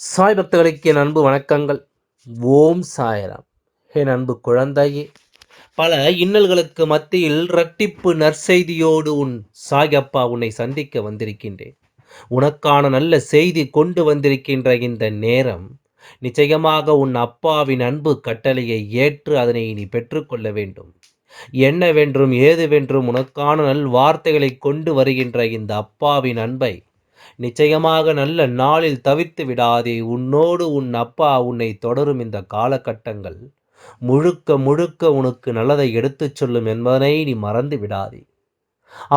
சாய் பக்தர்களுக்கு என் அன்பு வணக்கங்கள். ஓம் சாயராம். என் அன்பு குழந்தையே பல இன்னல்களுக்கு மத்தியில் ரட்டிப்பு நற்செய்தியோடு உன் சாயப்பா உன்னை சந்திக்க வந்திருக்கின்றேன். உனக்கான நல்ல செய்தி கொண்டு வந்திருக்கின்ற இந்த நேரம் நிச்சயமாக உன் அப்பாவின் அன்பு கட்டளையை ஏற்று அதனை நீ பெற்றுக்கொள்ள வேண்டும். என்னவென்றும் ஏதுவென்றும் உனக்கான நல் வார்த்தைகளை கொண்டு வருகின்ற இந்த அப்பாவின் அன்பை நிச்சயமாக நல்ல நாளில் தவிர்த்து விடாதே. உன்னோடு உன் அப்பா உன்னை தொடரும் இந்த காலகட்டங்கள். முழுக்க முழுக்க உனக்கு நல்லதை எடுத்துச் சொல்லும் என்பதனை நீ மறந்து விடாதே.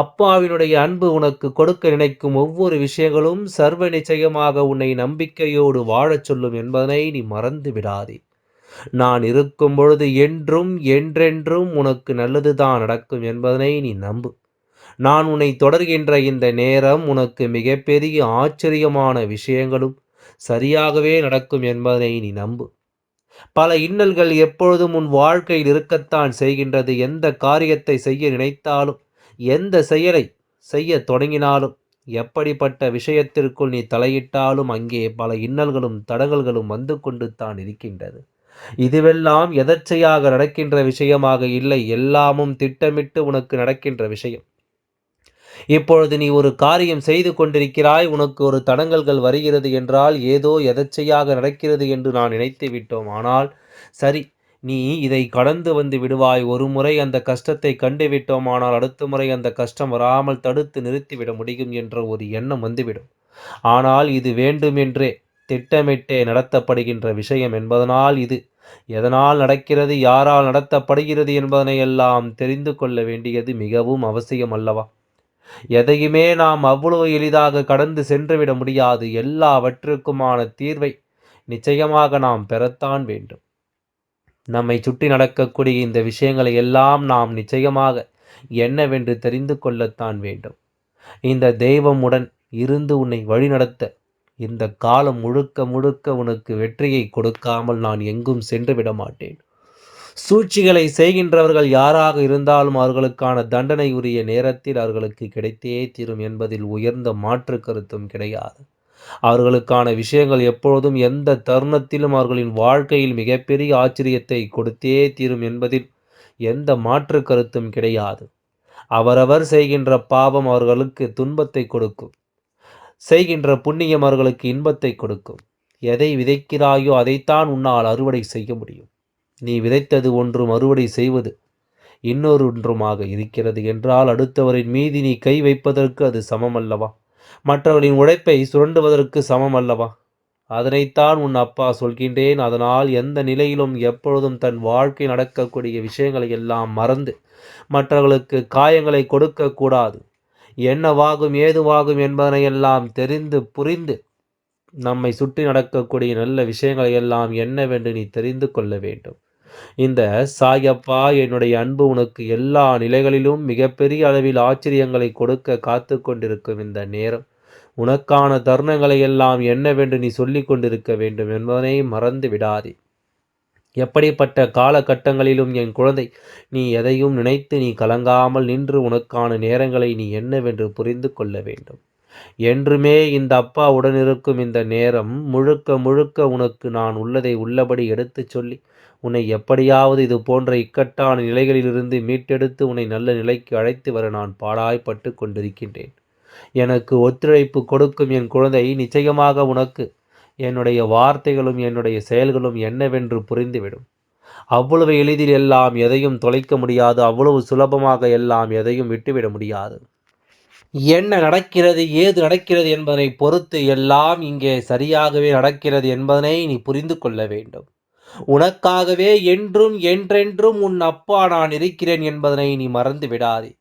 அப்பாவினுடைய அன்பு உனக்கு கொடுக்க நினைக்கும் ஒவ்வொரு விஷயங்களும் சர்வ நிச்சயமாக உன்னை நம்பிக்கையோடு வாழச் சொல்லும் என்பதனை நீ மறந்து விடாதே. நான் இருக்கும் பொழுது என்றும் என்றென்றும் உனக்கு நல்லதுதான் நடக்கும் என்பதனை நீ நம்பு. நான் உன்னை தொடர்கின்ற இந்த நேரம் உனக்கு மிகப்பெரிய ஆச்சரியமான விஷயங்களும் சரியாகவே நடக்கும் என்பதை நீ நம்பு. பல இன்னல்கள் எப்பொழுதும் உன் வாழ்க்கையில் இருக்கத்தான் செய்கின்றது. எந்த காரியத்தை செய்ய நினைத்தாலும் எந்த செயலை செய்ய தொடங்கினாலும் எப்படிப்பட்ட விஷயத்திற்குள் நீ தலையிட்டாலும் அங்கே பல இன்னல்களும் தடங்கல்களும் வந்து கொண்டு தான் இருக்கின்றது. இதுவெல்லாம் எதர்ச்சையாக நடக்கின்ற விஷயமாக இல்லை. எல்லாமும் திட்டமிட்டு உனக்கு நடக்கின்ற விஷயம். இப்பொழுது நீ ஒரு காரியம் செய்து கொண்டிருக்கிறாய் உனக்கு ஒரு தடங்கல்கள் வருகிறது என்றால் ஏதோ எதச்சையாக நடக்கிறது என்று நான் நினைத்து விட்டோம். ஆனால் சரி நீ இதை கடந்து வந்து விடுவாய். ஒரு முறை அந்த கஷ்டத்தை கண்டு விட்டோம் ஆனால் அடுத்த முறை அந்த கஷ்டம் வராமல் தடுத்து நிறுத்திவிட முடியும் என்ற ஒரு எண்ணம் வந்துவிடும். ஆனால் இது வேண்டுமென்றே திட்டமிட்டே நடத்தப்படுகின்ற விஷயம் என்பதனால் இது எதனால் நடக்கிறது யாரால் நடத்தப்படுகிறது என்பதனை எல்லாம் தெரிந்து கொள்ள வேண்டியது மிகவும் அவசியம் அல்லவா? எதையுமே நாம் அவ்வளவு எளிதாக கடந்து சென்றுவிட முடியாது. எல்லாவற்றுக்குமான தீர்வை நிச்சயமாக நாம் பெறத்தான் வேண்டும். நம்மை சுற்றி நடக்கக்கூடிய இந்த விஷயங்களை எல்லாம் நாம் நிச்சயமாக என்னவென்று தெரிந்து கொள்ளத்தான் வேண்டும். இந்த தெய்வமுடன் இருந்து உன்னை வழிநடத்த இந்த காலம் முழுக்க முழுக்க உனக்கு வெற்றியை கொடுக்காமல் நான் எங்கும் சென்று விட மாட்டேன். சூழ்ச்சிகளை செய்கின்றவர்கள் யாராக இருந்தாலும் அவர்களுக்கான தண்டனை உரிய நேரத்தில் அவர்களுக்கு கிடைத்தே தீரும் என்பதில் உயர்ந்த மாற்று கருத்தும் கிடையாது. அவர்களுக்கான விஷயங்கள் எப்பொழுதும் எந்த தருணத்திலும் அவர்களின் வாழ்க்கையில் மிகப்பெரிய ஆச்சரியத்தை கொடுத்தே தீரும் என்பதில் எந்த மாற்று கருத்தும் கிடையாது. அவரவர் செய்கின்ற பாவம் அவர்களுக்கு துன்பத்தை கொடுக்கும். செய்கின்ற புண்ணியம் அவர்களுக்கு இன்பத்தை கொடுக்கும். எதை விதைக்கிறாயோ அதைத்தான் உன்னால் அறுவடை செய்ய முடியும். நீ விதைத்தது ஒன்று மறுபடி செய்வது இன்னொரு ஒன்றுமாக இருக்கிறது என்றால் அடுத்தவரின் மீது நீ கை வைப்பதற்கு அது சமம் அல்லவா மற்றவரின் உழைப்பை சுரண்டுவதற்கு சமம் அல்லவா அதனைத்தான் உன் அப்பா சொல்கின்றேன். அதனால் எந்த நிலையிலும் எப்பொழுதும் தன் வாழ்க்கை நடக்கக்கூடிய விஷயங்களை எல்லாம் மறந்து மற்றவர்களுக்கு காயங்களை கொடுக்கக்கூடாது. என்னவாகும் ஏதுவாகும் என்பதனையெல்லாம் தெரிந்து புரிந்து நம்மை சுற்றி நடக்கக்கூடிய நல்ல விஷயங்களை எல்லாம் என்னவென்று நீ தெரிந்து கொள்ள வேண்டும். இந்த சாயப்பா என்னுடைய அன்பு உனக்கு எல்லா நிலைகளிலும் மிகப்பெரிய அளவில் ஆச்சரியங்களை கொடுக்க காத்து கொண்டிருக்கும் இந்த நேரம். உனக்கான தருணங்களை எல்லாம் என்னவென்று நீ சொல்லிக் கொண்டிருக்க வேண்டும் என்பதனை மறந்து விடாதே. எப்படிப்பட்ட காலகட்டங்களிலும் என் குழந்தை நீ எதையும் நினைத்து நீ கலங்காமல் நின்று உனக்கான நேரங்களை நீ என்னவென்று புரிந்து கொள்ள வேண்டும். என்றுமே இந்த அப்பா உடனிருக்கும் இந்த நேரம் முழுக்க முழுக்க உனக்கு நான் உள்ளதை உள்ளபடி எடுத்துச் சொல்லி உன்னை எப்படியாவது இது போன்ற இக்கட்டான நிலைகளிலிருந்து மீட்டெடுத்து உன்னை நல்ல நிலைக்கு அழைத்து வர நான் பாடாய்ப்பட்டு கொண்டிருக்கின்றேன். எனக்கு ஒத்துழைப்பு கொடுக்கும் என் குழந்தை நிச்சயமாக உனக்கு என்னுடைய வார்த்தைகளும் என்னுடைய செயல்களும் என்னவென்று புரிந்துவிடும். அவ்வளவு எளிதில் எல்லாம் எதையும் தொலைக்க முடியாது அவ்வளவு சுலபமாக எல்லாம் எதையும் விட்டுவிட முடியாது. என்ன நடக்கிறது ஏது நடக்கிறது என்பதனை பொறுத்து எல்லாம் இங்கே சரியாகவே நடக்கிறது என்பதனை நீ புரிந்து கொள்ள வேண்டும். உனக்காகவே என்றும் என்றென்றும் உன் அப்பா நான் இருக்கிறேன் என்பதனை நீ மறந்து விடாதே.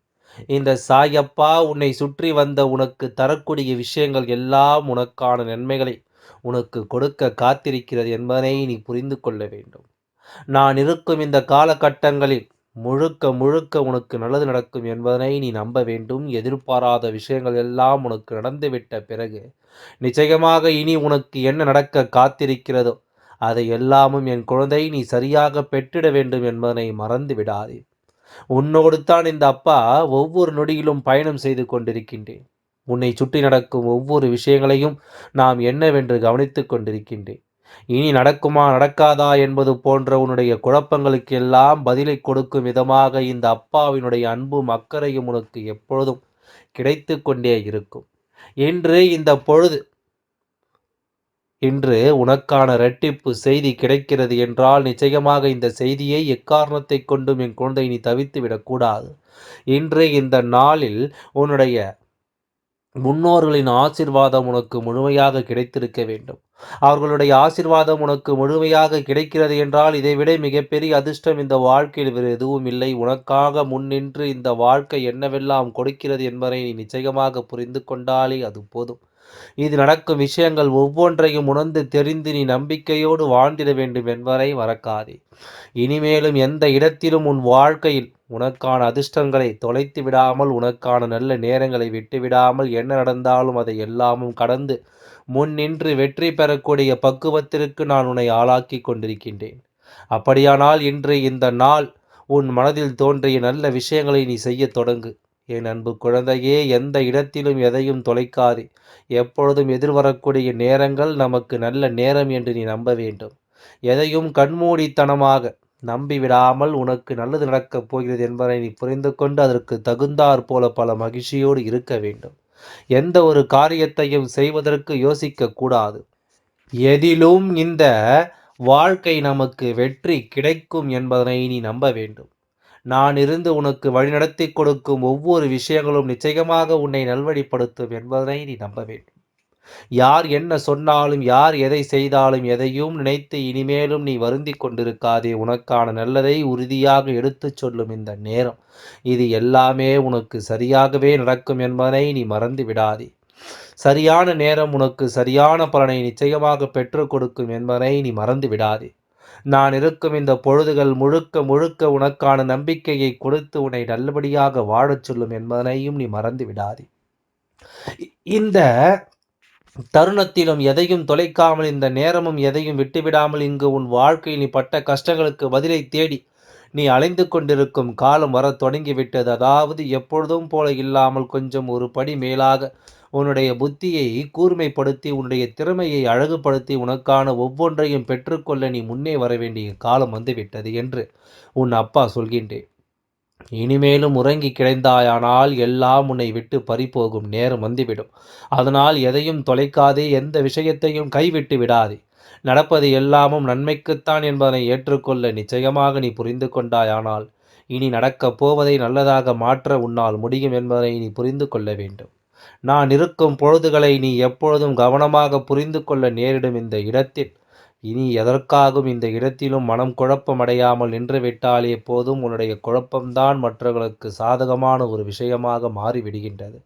இந்த சாயப்பா உன்னை சுற்றி வந்த உனக்கு தரக்கூடிய விஷயங்கள் எல்லாம் உனக்கான நன்மைகளை உனக்கு கொடுக்க காத்திருக்கிறது என்பதனை நீ புரிந்து கொள்ள வேண்டும். நான் இருக்கும் இந்த காலகட்டங்களில் முழுக்க முழுக்க உனக்கு நல்லது நடக்கும் என்பதனை நீ நம்ப வேண்டும். எதிர்பாராத விஷயங்கள் எல்லாம் உனக்கு நடந்துவிட்ட பிறகு நிச்சயமாக இனி உனக்கு என்ன நடக்க காத்திருக்கிறதோ அதை எல்லாமும் என் குழந்தை நீ சரியாக பெற்றிட வேண்டும் என்பதனை மறந்து விடாதே. உன்னோடு தான் இந்த அப்பா ஒவ்வொரு நொடியிலும் பயணம் செய்து கொண்டிருக்கின்றேன். உன்னை சுற்றி நடக்கும் ஒவ்வொரு விஷயங்களையும் நாம் என்னவென்று கவனித்துக் கொண்டிருக்கின்றேன். இனி நடக்குமா நடக்காதா என்பது போன்ற உன்னுடைய குழப்பங்களுக்கெல்லாம் பதிலை கொடுக்கும் விதமாக இந்த அப்பாவினுடைய அன்பும் அக்கறையும் உனக்கு எப்பொழுதும் கிடைத்து கொண்டே இருக்கும். இன்று இந்த பொழுது இன்று உனக்கான இரட்டிப்பு செய்தி கிடைக்கிறது என்றால் நிச்சயமாக இந்த செய்தியை எக்காரணத்தை கொண்டும் என் குழந்தை நீ தவித்து விடக்கூடாது இன்று இந்த நாளில் உன்னுடைய முன்னோர்களின் ஆசிர்வாதம் உனக்கு முழுமையாக கிடைத்திருக்க வேண்டும். அவர்களுடைய ஆசிர்வாதம் உனக்கு முழுமையாக கிடைக்கிறது என்றால் இதைவிட மிகப்பெரிய அதிர்ஷ்டம் இந்த வாழ்க்கையில் வேறு எதுவும் இல்லை. உனக்காக முன்னின்று இந்த வாழ்க்கை என்னவெல்லாம் கொடுக்கிறது என்பதை நீ நிச்சயமாக புரிந்து கொண்டாலே அது போதும். இது நடக்கும் விஷயங்கள் ஒவ்வொன்றையும் உணர்ந்து தெரிந்து நீ நம்பிக்கையோடு வாழ்ந்திட வேண்டும் என்பதை மறக்காதே. இனிமேலும் எந்த இடத்திலும் உன் வாழ்க்கையில் உனக்கான அதிர்ஷ்டங்களை தொலைத்து விடாமல் உனக்கான நல்ல நேரங்களை விட்டுவிடாமல் என்ன நடந்தாலும் அதை எல்லாமும் கடந்து முன் நின்று வெற்றி பெறக்கூடிய பக்குவத்திற்கு நான் உன்னை ஆளாக்கி கொண்டிருக்கின்றேன். அப்படியானால் இன்று இந்த நாள் உன் மனதில் தோன்றிய நல்ல விஷயங்களை நீ செய்ய தொடங்கு. என் அன்பு குழந்தையே எந்த இடத்திலும் எதையும் தொலைக்காதே. எப்பொழுதும் எதிர்வரக்கூடிய நேரங்கள் நமக்கு நல்ல நேரம் என்று நீ நம்ப வேண்டும். எதையும் கண்மூடித்தனமாக நம்பிவிடாமல் உனக்கு நல்லது நடக்கப் போகிறது என்பதை நீ புரிந்து கொண்டு அதற்கு தகுந்தாற் போல பல மகிழ்ச்சியோடு இருக்க வேண்டும். எந்த ஒரு காரியத்தையும் செய்வதற்கு யோசிக்க கூடாது. எதிலும் இந்த வாழ்க்கை நமக்கு வெற்றி கிடைக்கும் என்பதனை நீ நம்ப வேண்டும். நான் இருந்து உனக்கு வழிநடத்தி கொடுக்கும் ஒவ்வொரு விஷயங்களும் நிச்சயமாக உன்னை நல்வழிப்படுத்தும் என்பதனை நீ நம்ப வேண்டும். யார் என்ன சொன்னாலும் யார் எதை செய்தாலும் எதையும் நினைத்து இனிமேலும் நீ வருந்தி கொண்டிருக்காதே. உனக்கான நல்லதை உறுதியாக எடுத்துச் சொல்லும் இந்த நேரம். இது எல்லாமே உனக்கு சரியாகவே நடக்கும் என்பதனை நீ மறந்து விடாதே. சரியான நேரம் உனக்கு சரியான பலனை நிச்சயமாக பெற்றுக் கொடுக்கும் என்பதை நீ மறந்து விடாதே. நான் இருக்கும் இந்த பொழுதுகள் முழுக்க முழுக்க உனக்கான நம்பிக்கையை கொடுத்து உன்னை நல்லபடியாக வாழச் சொல்லும் என்பதனையும் நீ மறந்து விடாதே. இந்த தருணத்திலும் எதையும் தொலைக்காமல் இந்த நேரமும் எதையும் விட்டுவிடாமல் இங்கு உன் வாழ்க்கையில் நீ பட்ட கஷ்டங்களுக்கு பதிலை தேடி நீ அலைந்து கொண்டிருக்கும் காலம் வர தொடங்கிவிட்டது. அதாவது எப்பொழுதும் போல இல்லாமல் கொஞ்சம் ஒரு படி மேலாக உன்னுடைய புத்தியை கூர்மைப்படுத்தி உன்னுடைய திறமையை அழகுபடுத்தி உனக்கான ஒவ்வொன்றையும் பெற்றுக்கொள்ள நீ முன்னே வர வேண்டிய காலம் வந்துவிட்டது என்று உன் அப்பா சொல்கின்றேன். இனிமேலும் உறங்கி கிடைந்தாயானால் எல்லாம் உன்னை விட்டு பறிபோகும் நேரம் வந்துவிடும். அதனால் எதையும் தொலைக்காதே எந்த விஷயத்தையும் கைவிட்டு விடாதே. நடப்பது எல்லாமும் நன்மைக்குத்தான் என்பதனை ஏற்றுக்கொள்ள நிச்சயமாக நீ புரிந்து கொண்டாயானால் இனி நடக்கப் போவதை நல்லதாக மாற்ற உன்னால் முடியும் என்பதை நீ புரிந்து கொள்ள வேண்டும். நான் இருக்கும் பொழுதுகளை நீ எப்பொழுதும் கவனமாக புரிந்து கொள்ள நேரிடும் இந்த இடத்தில். இனி எதற்காகவும் இந்த இடத்திலும் மனம் குழப்பம் அடையாமல் நின்றுவிட்டாலே போதும். உன்னுடைய குழப்பம்தான் மற்றவர்களுக்கு சாதகமான ஒரு விஷயமாக மாறிவிடுகின்றது.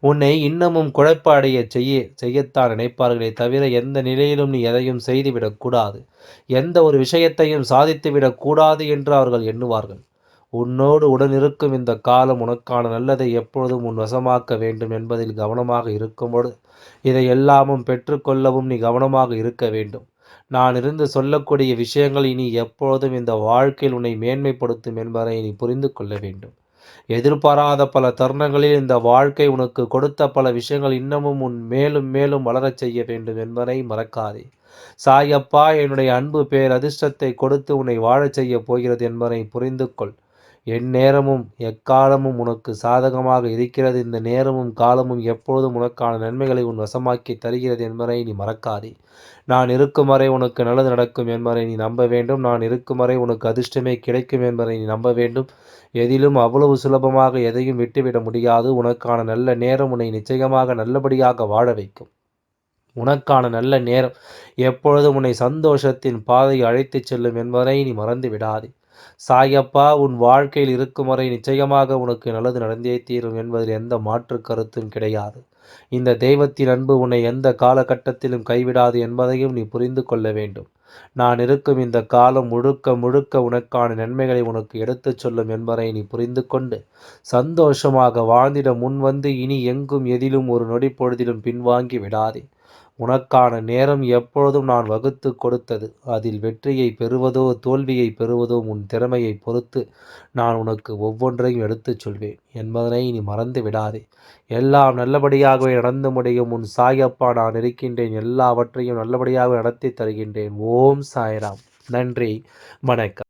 உன்னை இன்னமும் குழப்ப அடைய செய்ய செய்யத்தான் நினைப்பார்களே தவிர எந்த நிலையிலும் நீ எதையும் செய்துவிடக்கூடாது. எந்த ஒரு விஷயத்தையும் சாதித்துவிடக்கூடாது என்று அவர்கள் எண்ணுவார்கள். உன்னோடு உடனிருக்கும் இந்த காலம் உனக்கான நல்லதை எப்பொழுதும் உன் வசமாக்க வேண்டும் என்பதில் கவனமாக இருக்கும்போது இதை எல்லாமும் பெற்றுக்கொள்ளவும் நீ கவனமாக இருக்க வேண்டும். நான் இருந்து சொல்லக்கூடிய விஷயங்கள் இனி எப்பொழுதும் இந்த வாழ்க்கையில் உன்னை மேன்மைப்படுத்தும் என்பதை நீ புரிந்து கொள்ள வேண்டும். எதிர்பாராத பல தருணங்களில் இந்த வாழ்க்கை உனக்கு கொடுத்த பல விஷயங்கள் இன்னமும் உன் மேலும் மேலும் வளரச் செய்ய வேண்டும் என்பதை மறக்காதே. சாயப்பா என்னுடைய அன்பு பேர் அதிர்ஷ்டத்தை கொடுத்து உன்னை வாழச் செய்ய போகிறது என்பதை புரிந்து கொள். எந்நேரமும் எக்காலமும் உனக்கு சாதகமாக இருக்கிறது. இந்த நேரமும் காலமும் எப்பொழுதும் உனக்கான நன்மைகளை உன் வசமாக்கி தருகிறது என்பதை நீ மறக்காதே. நான் இருக்கும் வரை உனக்கு நல்லது நடக்கும் என்பதை நீ நம்ப வேண்டும். நான் இருக்கும் வரை உனக்கு அதிர்ஷ்டமே கிடைக்கும் என்பதை நீ நம்ப வேண்டும். எதிலும் அவ்வளவு சுலபமாக எதையும் விட்டுவிட முடியாது. உனக்கான நல்ல நேரம் உன்னை நிச்சயமாக நல்லபடியாக வாழ வைக்கும். உனக்கான நல்ல நேரம் எப்பொழுதும் உன்னை சந்தோஷத்தின் பாதையை அழைத்துச் செல்லும் என்பதை நீ மறந்து விடாதே சாயப்பா உன் வாழ்க்கையில் இருக்கும் வரை நிச்சயமாக உனக்கு நல்லது நடந்தே தீரும் என்பதில் எந்த மாற்று கருத்தும் கிடையாது. இந்த தெய்வத்தின் அன்பு உன்னை எந்த காலகட்டத்திலும் கைவிடாது என்பதையும் நீ புரிந்து கொள்ள வேண்டும். நான் இருக்கும் இந்த காலம் முழுக்க முழுக்க உனக்கான நன்மைகளை உனக்கு எடுத்துச் சொல்லும் என்பதை நீ புரிந்து கொண்டு சந்தோஷமாக வாழ்ந்திட முன் வந்து இனி எங்கும் எதிலும் ஒரு நொடி பொழுதிலும் பின்வாங்கி விடாதே. உனக்கான நேரம் எப்பொழுதும் நான் வகுத்து கொடுத்தது. அதில் வெற்றியை பெறுவதோ தோல்வியை பெறுவதோ உன் திறமையை பொறுத்து நான் உனக்கு ஒவ்வொன்றையும் எடுத்துச் சொல்வேன். என்பதனை நீ மறந்து விடாதே. எல்லாம் நல்லபடியாகவே நடந்து முடியும். உன் சாயப்பா நான் இருக்கின்றேன். எல்லாவற்றையும் நல்லபடியாக நடத்தி தருகின்றேன். ஓம் சாய்ராம். நன்றி. வணக்கம்.